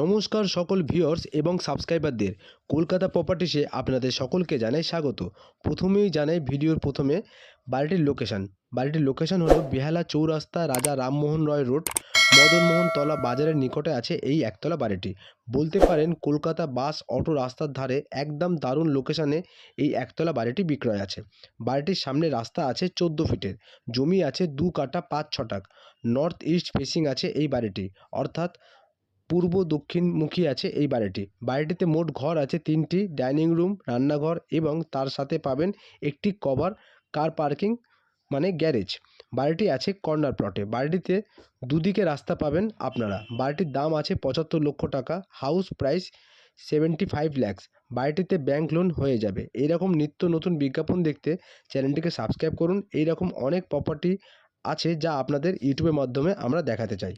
নমস্কার সকল ভিউয়ার্স এবং সাবস্ক্রাইবারদের। কলকাতা প্রপার্টিসে আপনাদের সকলকে জানাই স্বাগত। প্রথমেই জানাই ভিডিওর প্রথমে বাড়িটির লোকেশান বাড়িটির লোকেশান হলো বেহালা চৌরাস্তা রাজা রামমোহন রয় রোড মদনমোহন তলা বাজারের নিকটে আছে এই একতলা বাড়িটি। বলতে পারেন কলকাতা বাস অটো রাস্তার ধারে একদম দারুণ লোকেশানে এই একতলা বাড়িটি বিক্রয় আছে। বাড়িটির সামনে রাস্তা আছে চোদ্দ ফিটের, জমি আছে দু কাটা পাঁচ ছটাক নর্থ ইস্ট ফেসিং আছে এই বাড়িটি। অর্থাৎ পূর্ব দক্ষিণমুখী আছে এই বাড়িটি। বাড়িটিতে মোট ঘর আছে তিনটি, ডাইনিং রুম, রান্নাঘর এবং তার সাথে পাবেন একটি কভার, কার পার্কিং মানে গ্যারেজ। বাড়িটি আছে কর্নার প্লটে। বাড়িটিতে দুদিকে রাস্তা পাবেন আপনারা। বাড়িটির দাম আছে পঁচাত্তর লক্ষ টাকা। House price seventy five lakhs. বাড়িটিতে ব্যাংক লোন হয়ে যাবে। এইরকম নিত্য নতুন বিজ্ঞাপন দেখতে চ্যানেলটিকে সাবস্ক্রাইব করুন। এইরকম অনেক প্রপার্টি আছে যা আপনাদের ইউটিউবের মাধ্যমে আমরা দেখাতে চাই।